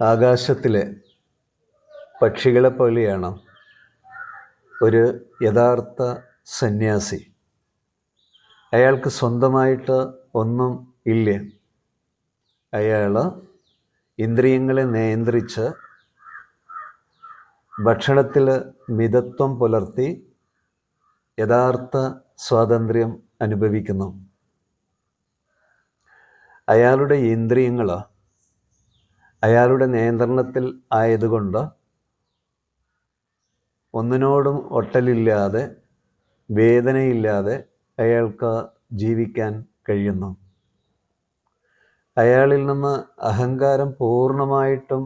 ആകാശത്തിലെ പക്ഷികളെ പോലെയാണ് ഒരു യഥാർത്ഥ സന്യാസി. അയാൾക്ക് സ്വന്തമായിട്ട് ഒന്നും ഇല്ല. അയാൾ ഇന്ദ്രിയങ്ങളെ നിയന്ത്രിച്ച് ഭക്ഷണത്തിൽ മിതത്വം പുലർത്തി യഥാർത്ഥ സ്വാതന്ത്ര്യം അനുഭവിക്കുന്നു. അയാളുടെ ഇന്ദ്രിയങ്ങൾ അയാളുടെ നിയന്ത്രണത്തിൽ ആയതുകൊണ്ട് ഒന്നിനോടും ഒട്ടലില്ലാതെ വേദനയില്ലാതെ അയാൾക്ക് ജീവിക്കാൻ കഴിയുന്നു. അയാളിൽ നിന്ന് അഹങ്കാരം പൂർണമായിട്ടും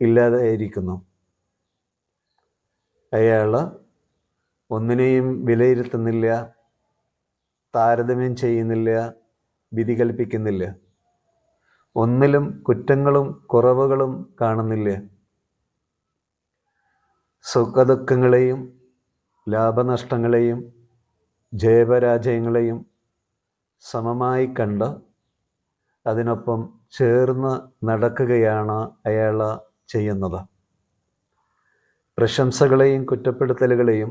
ഇല്ലാതെയായിരിക്കുന്നു അയാൾ ഒന്നിനെയും വിലയിരുത്തുന്നില്ല താരതമ്യം ചെയ്യുന്നില്ല വിധി കൽപ്പിക്കുന്നില്ല. ഒന്നിലും കുറ്റങ്ങളും കുറവുകളും കാണുന്നില്ല. സുഖദുഃഖങ്ങളെയും ലാഭനഷ്ടങ്ങളെയും ജയപരാജയങ്ങളെയും സമമായി കണ്ട് അതിനൊപ്പം ചേർന്ന് നടക്കുകയാണ് അയാൾ ചെയ്യുന്നത്. പ്രശംസകളെയും കുറ്റപ്പെടുത്തലുകളെയും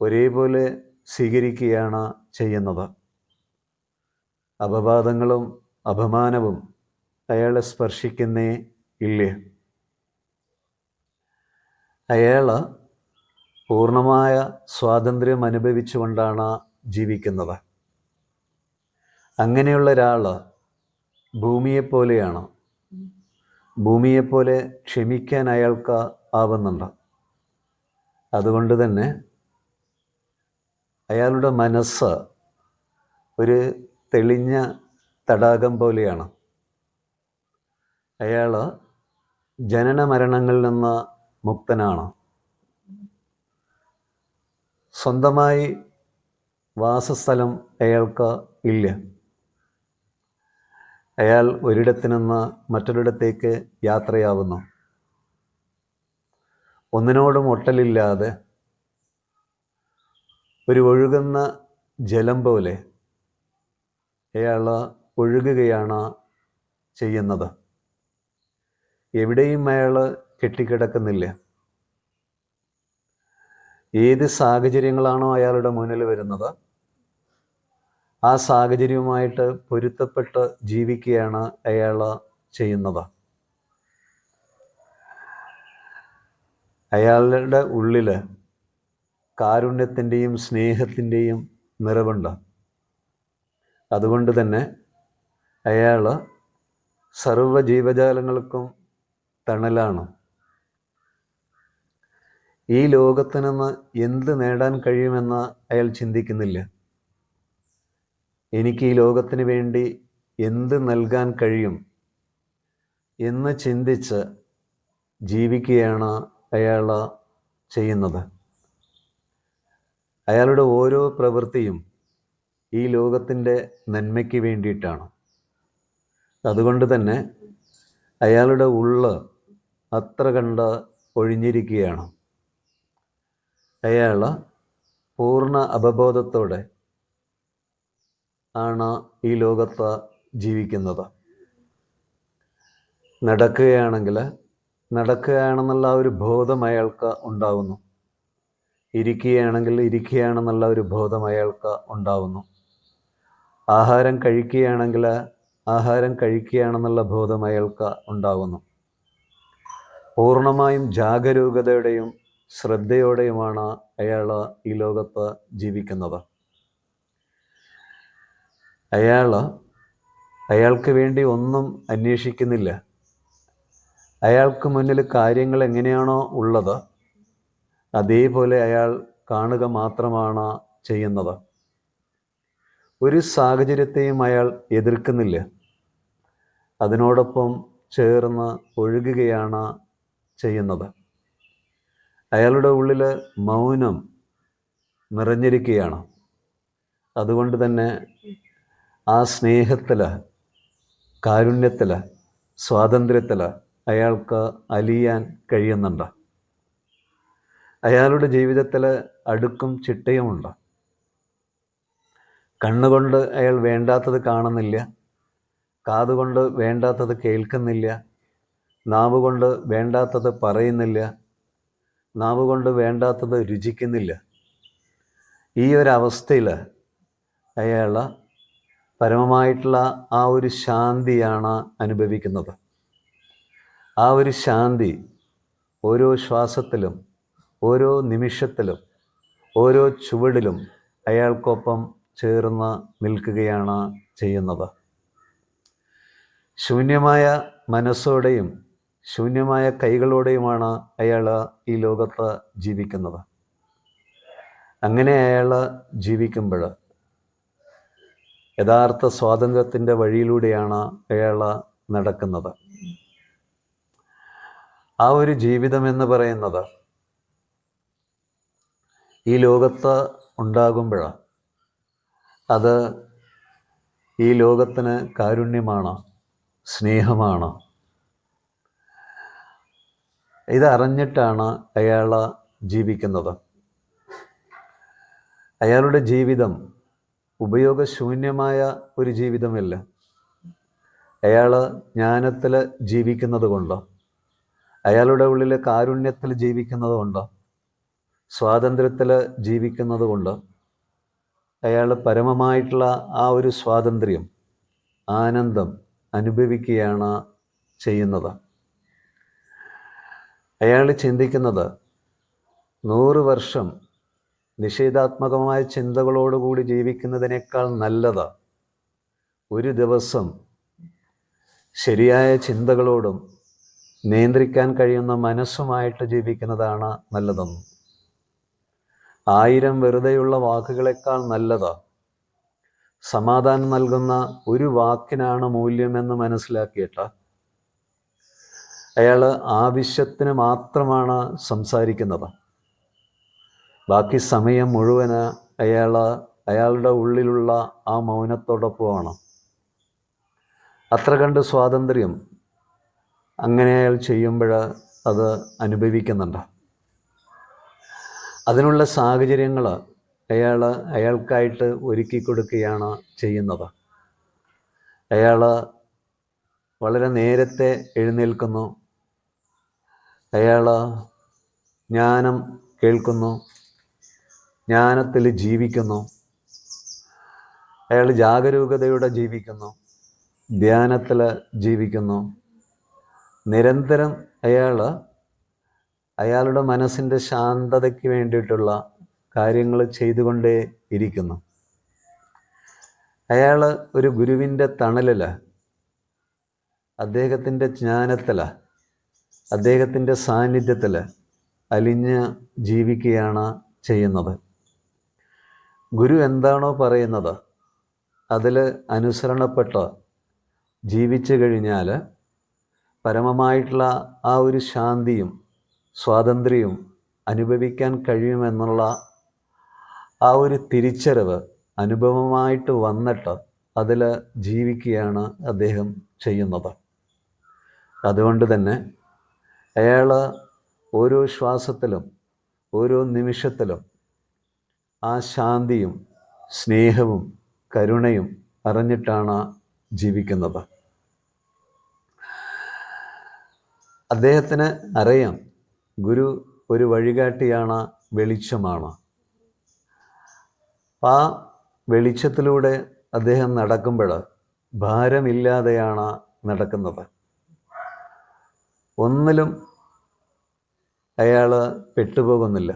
ഒരേപോലെ സ്വീകരിക്കുകയാണ് ചെയ്യുന്നത്. അപവാദങ്ങളും അപമാനവും അയാളെ സ്പർശിക്കുന്നേ ഇല്ല. അയാൾ പൂർണമായ സ്വാതന്ത്ര്യം അനുഭവിച്ചുകൊണ്ടാണ് ജീവിക്കുന്നത്. അങ്ങനെയുള്ള ഒരാൾ ഭൂമിയെപ്പോലെയാണ്. ഭൂമിയെപ്പോലെ ക്ഷമിക്കാൻ അയാൾക്ക് ആവുന്നുണ്ട്. അതുകൊണ്ട് തന്നെ അയാളുടെ മനസ്സ് ഒരു തെളിഞ്ഞ തടാകം പോലെയാണ്. അയാൾ ജനന മരണങ്ങളിൽ നിന്ന് മുക്തനാണ്. സ്വന്തമായി വാസസ്ഥലം അയാൾക്ക് ഇല്ല. അയാൾ ഒരിടത്തു നിന്ന് മറ്റൊരിടത്തേക്ക് യാത്രയാവുന്നു. ഒന്നിനോടും ഒട്ടലില്ലാതെ ഒരു ഒഴുകുന്ന ജലം പോലെ അയാൾ ഒഴുകുകയാണ് ചെയ്യുന്നത്. എവിടെയും അയാൾ കെട്ടിക്കിടക്കുന്നില്ല. ഏത് സാഹചര്യങ്ങളാണോ അയാളുടെ മുന്നിൽ വരുന്നത് ആ സാഹചര്യവുമായിട്ട് പൊരുത്തപ്പെട്ട് ജീവിക്കുകയാണ് അയാൾ ചെയ്യുന്നത്. അയാളുടെ ഉള്ളിൽ കാരുണ്യത്തിന്റെയും സ്നേഹത്തിന്റെയും നിറവുണ്ട്. അതുകൊണ്ട് തന്നെ അയാൾ സർവ ജീവജാലങ്ങൾക്കും തണലാണ്. ഈ ലോകത്തു നിന്ന് എന്ത് നേടാൻ കഴിയുമെന്ന് അയാൾ ചിന്തിക്കുന്നില്ല. എനിക്ക് ഈ ലോകത്തിന് വേണ്ടി എന്ത് നൽകാൻ കഴിയും എന്ന് ചിന്തിച്ച് ജീവിക്കുകയാണ് അയാൾ ചെയ്യുന്നത്. അയാളുടെ ഓരോ പ്രവൃത്തിയും ഈ ലോകത്തിന്റെ നന്മയ്ക്ക് വേണ്ടിയിട്ടാണ്. അതുകൊണ്ട് തന്നെ അയാളുടെ ഉള്ള് അത്ര കണ്ട ഒഴിഞ്ഞിരിക്കുകയാണ്. അയാൾ പൂർണ അവബോധത്തോടെ ആണ് ഈ ലോകത്ത് ജീവിക്കുന്നത്. നടക്കുകയാണെങ്കിൽ നടക്കുകയാണെന്നുള്ള ഒരു ബോധം അയാൾക്ക് ഉണ്ടാവുന്നു. ഇരിക്കുകയാണെങ്കിൽ ഇരിക്കുകയാണെന്നുള്ള ഒരു ബോധം അയാൾക്ക് ഉണ്ടാവുന്നു. ആഹാരം കഴിക്കുകയാണെങ്കിൽ ആഹാരം കഴിക്കുകയാണെന്നുള്ള ബോധം അയാൾക്ക് ഉണ്ടാകുന്നു. പൂർണമായും ജാഗരൂകതയുടെയും ശ്രദ്ധയോടെയുമാണ് അയാൾ ഈ ലോകത്ത് ജീവിക്കുന്നത്. അയാൾ അയാൾക്ക് വേണ്ടി ഒന്നും അന്വേഷിക്കുന്നില്ല. അയാൾക്ക് മുന്നിൽ കാര്യങ്ങൾ എങ്ങനെയാണോ ഉള്ളത് അതേപോലെ അയാൾ കാണുക മാത്രമാണ് ചെയ്യുന്നത്. ഒരു സാഹചര്യത്തെയും അയാൾ എതിർക്കുന്നില്ല. അതിനോടൊപ്പം ചേർന്ന് ഒഴുകുകയാണ് ചെയ്യുന്നത്. അയാളുടെ ഉള്ളിൽ മൗനം നിറഞ്ഞിരിക്കുകയാണ്. അതുകൊണ്ട് തന്നെ ആ സ്നേഹത്തിൽ കാരുണ്യത്തിൽ സ്വാതന്ത്ര്യത്തിൽ അയാൾക്ക് അലിയാൻ കഴിയുന്നുണ്ട്. അയാളുടെ ജീവിതത്തിൽ അടുക്കും ചിട്ടയുമുണ്ട്. കണ്ണുകൊണ്ട് അയാൾ വേണ്ടാത്തത് കാണുന്നില്ല. കാതുകൊണ്ട് വേണ്ടാത്തത് കേൾക്കുന്നില്ല. നാവ് കൊണ്ട് വേണ്ടാത്തത് പറയുന്നില്ല. നാവ് കൊണ്ട് വേണ്ടാത്തത് രുചിക്കുന്നില്ല. ഈ ഒരവസ്ഥയിൽ അയാൾ പരമമായിട്ടുള്ള ആ ഒരു ശാന്തിയാണ് അനുഭവിക്കുന്നത്. ആ ഒരു ശാന്തി ഓരോ ശ്വാസത്തിലും ഓരോ നിമിഷത്തിലും ഓരോ ചുവടിലും അയാൾക്കൊപ്പം ചേർന്ന് നിൽക്കുകയാണ് ചെയ്യുന്നത്. ശൂന്യമായ മനസ്സോടെയും ശൂന്യമായ കൈകളോടെയുമാണ് അയാൾ ഈ ലോകത്ത് ജീവിക്കുന്നത്. അങ്ങനെ അയാൾ ജീവിക്കുമ്പോൾ യഥാർത്ഥ സ്വാതന്ത്ര്യത്തിന്റെ വഴിയിലൂടെയാണ് അയാൾ നടക്കുന്നത്. ആ ഒരു ജീവിതം എന്ന് പറയുന്നത് ഈ ലോകത്ത് ഉണ്ടാകുമ്പോൾ അത് ഈ ലോകത്തിന് കാരുണ്യമാണ്. സ്നേഹമാണ്? ഇതറിഞ്ഞിട്ടാണ് അയാൾ ജീവിക്കുന്നത്. അയാളുടെ ജീവിതം ഉപയോഗശൂന്യമായ ഒരു ജീവിതമല്ല. അയാൾ ജ്ഞാനത്തിൽ ജീവിക്കുന്നത് കൊണ്ട് അയാളുടെ ഉള്ളിൽ കാരുണ്യത്തിൽ ജീവിക്കുന്നത് കൊണ്ട് സ്വാതന്ത്ര്യത്തിൽ ജീവിക്കുന്നത് കൊണ്ട് അയാൾ പരമമായിട്ടുള്ള ആ ഒരു സ്വാതന്ത്ര്യം ആനന്ദം അനുഭവിക്കുകയാണ് ചെയ്യുന്നത്. അയാൾ ചിന്തിക്കുന്നത് നൂറ് വർഷം നിഷേധാത്മകമായ ചിന്തകളോടുകൂടി ജീവിക്കുന്നതിനേക്കാൾ നല്ലത് ഒരു ദിവസം ശരിയായ ചിന്തകളോടും നിയന്ത്രിക്കാൻ കഴിയുന്ന മനസ്സുമായിട്ട് ജീവിക്കുന്നതാണ് നല്ലതെന്ന്. ആയിരം വെറുതെയുള്ള വാക്കുകളെക്കാൾ നല്ലത് സമാധാനം നൽകുന്ന ഒരു വാക്കിനാണ് മൂല്യമെന്ന് മനസ്സിലാക്കിയിട്ട അയാൾ ആവശ്യത്തിന് മാത്രമാണ് സംസാരിക്കുന്നത്. ബാക്കി സമയം മുഴുവൻ അയാൾ അയാളുടെ ഉള്ളിലുള്ള ആ മൗനത്തോടൊപ്പമാണ്. അത്ര കണ്ട് സ്വാതന്ത്ര്യം അങ്ങനെ അയാൾ ചെയ്യുമ്പോൾ അത് അനുഭവിക്കുന്നുണ്ട്. അതിനുള്ള സാഹചര്യങ്ങൾ അയാൾ അയാൾക്കായിട്ട് ഒരുക്കി കൊടുക്കുകയാണ് ചെയ്യുന്നത്. അയാൾ വളരെ നേരത്തെ എഴുന്നേൽക്കുന്നു. അയാൾ ജ്ഞാനം കേൾക്കുന്നു. ജ്ഞാനത്തിൽ ജീവിക്കുന്നു. അയാൾ ജാഗരൂകതയോടെ ജീവിക്കുന്നു. ധ്യാനത്തിൽ ജീവിക്കുന്നു. നിരന്തരം അയാൾ അയാളുടെ മനസ്സിന്റെ ശാന്തതയ്ക്ക് വേണ്ടിയിട്ടുള്ള കാര്യങ്ങൾ ചെയ്തുകൊണ്ടേ ഇരിക്കുന്നു. അയാൾ ഒരു ഗുരുവിന്റെ തണലിൽ അദ്ദേഹത്തിന്റെ ജ്ഞാനത്തിൽ അദ്ദേഹത്തിന്റെ സാന്നിധ്യത്തിൽ അലിഞ്ഞ് ജീവിക്കുകയാണ് ചെയ്യുന്നത്. ഗുരു എന്താണോ പറയുന്നത് അതിൽ അനുസരണപ്പെട്ട് ജീവിച്ചു കഴിഞ്ഞാൽ പരമമായിട്ടുള്ള ആ ഒരു ശാന്തിയും സ്വാതന്ത്ര്യവും അനുഭവിക്കാൻ കഴിയുമെന്നുള്ള ആ ഒരു തിരിച്ചറിവ് അനുഭവമായിട്ട് വന്നിട്ട് അതിൽ ജീവിക്കുകയാണ് അദ്ദേഹം ചെയ്യുന്നത്. അതുകൊണ്ട് തന്നെ അയാൾ ഓരോ ശ്വാസത്തിലും ഓരോ നിമിഷത്തിലും ആ ശാന്തിയും സ്നേഹവും കരുണയും അറിഞ്ഞിട്ടാണ് ജീവിക്കുന്നത്. അദ്ദേഹത്തിന് അറിയാം ഗുരു ഒരു വഴികാട്ടിയാണ് വെളിച്ചമാണ്. ആ വെളിച്ചത്തിലൂടെ അദ്ദേഹം നടക്കുമ്പോൾ ഭാരമില്ലാതെയാണ് നടക്കുന്നത്. ഒന്നിലും അയാൾ പെട്ടുപോകുന്നില്ല.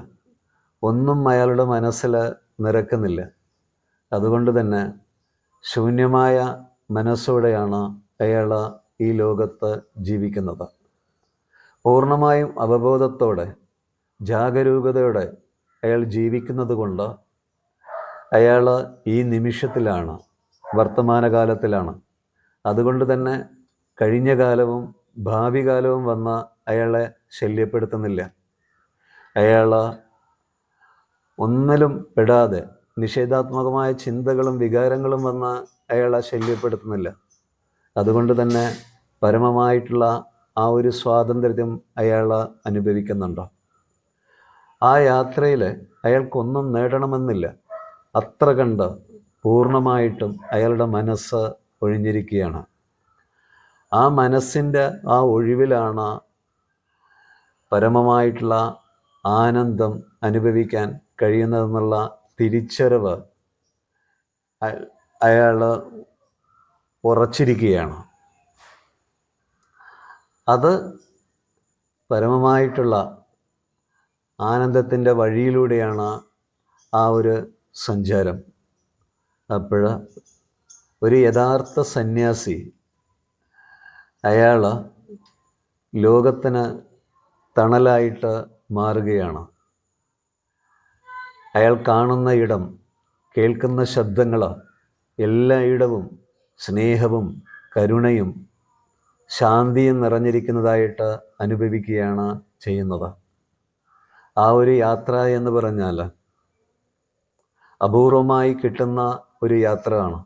ഒന്നും അയാളുടെ മനസ്സിൽ നിരക്കുന്നില്ല അതുകൊണ്ട് തന്നെ ശൂന്യമായ മനസ്സോടെയാണ് അയാൾ ഈ ലോകത്ത് ജീവിക്കുന്നത്. പൂർണമായും അവബോധത്തോടെ ജാഗരൂകതയോടെ അയാൾ ജീവിക്കുന്നത് കൊണ്ട് അയാൾ ഈ നിമിഷത്തിലാണ് വർത്തമാനകാലത്തിലാണ്. അതുകൊണ്ട് തന്നെ കഴിഞ്ഞ കാലവും ഭാവി കാലവും വന്ന അയാളെ ശല്യപ്പെടുത്തുന്നില്ല. അയാൾ ഒന്നിലും പെടാതെ നിഷേധാത്മകമായ ചിന്തകളും വികാരങ്ങളും വന്ന് അയാളെ ശല്യപ്പെടുത്തുന്നില്ല. അതുകൊണ്ട് തന്നെ പരമമായിട്ടുള്ള ആ ഒരു സ്വാതന്ത്ര്യം അയാൾ അനുഭവിക്കുന്നുണ്ടോ? ആ യാത്രയിൽ അയാൾക്കൊന്നും നേടണമെന്നില്ല. അത്ര കണ്ട് പൂർണമായിട്ടും അയാളുടെ മനസ്സ് ഒഴിഞ്ഞിരിക്കുകയാണ്. ആ മനസ്സിന്റെ ആ ഒഴിവിലാണ് പരമമായിട്ടുള്ള ആനന്ദം അനുഭവിക്കാൻ കഴിയുന്നതെന്നുള്ള തിരിച്ചറിവ് അയാൾ ഉറച്ചിരിക്കുകയാണ്. അത് പരമമായിട്ടുള്ള ആനന്ദത്തിന്റെ വഴിയിലൂടെയാണ് ആ ഒരു സഞ്ചാരം. അപ്പോൾ ഒരു യഥാർത്ഥ സന്യാസി അയാൾ ലോകത്തിന് തണലായിട്ട് മാറുകയാണ്. അയാൾ കാണുന്ന ഇടം കേൾക്കുന്ന ശബ്ദങ്ങൾ എല്ലായിടവും സ്നേഹവും കരുണയും ശാന്തിയും നിറഞ്ഞിരിക്കുന്നതായിട്ട് അനുഭവിക്കുകയാണ് ചെയ്യുന്നത്. ആ ഒരു യാത്ര എന്ന് പറഞ്ഞാൽ അപൂർവമായി കിട്ടുന്ന ഒരു യാത്രയാണ്.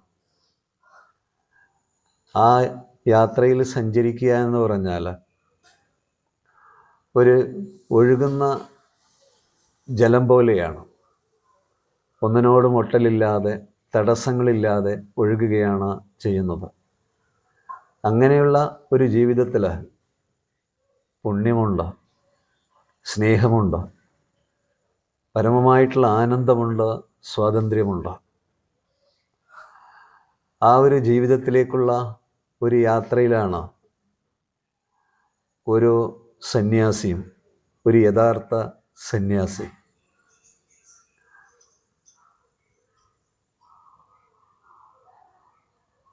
ആ യാത്രയിൽ സഞ്ചരിക്കുക എന്ന് പറഞ്ഞാൽ ഒരു ഒഴുകുന്ന ജലം പോലെയാണ്. ഒന്നിനോട് മുട്ടലില്ലാതെ തടസ്സങ്ങളില്ലാതെ ഒഴുകുകയാണ് ചെയ്യുന്നത്. അങ്ങനെയുള്ള ഒരു ജീവിതത്തിൽ പുണ്യമുണ്ട് സ്നേഹമുണ്ട്. പരമമായിട്ടുള്ള ആനന്ദമുണ്ട് സ്വാതന്ത്ര്യമുണ്ട് ആ ഒരു ജീവിതത്തിലേക്കുള്ള ഒരു യാത്രയിലാണ് ഒരു സന്യാസിയും ഒരു യഥാർത്ഥ സന്യാസി.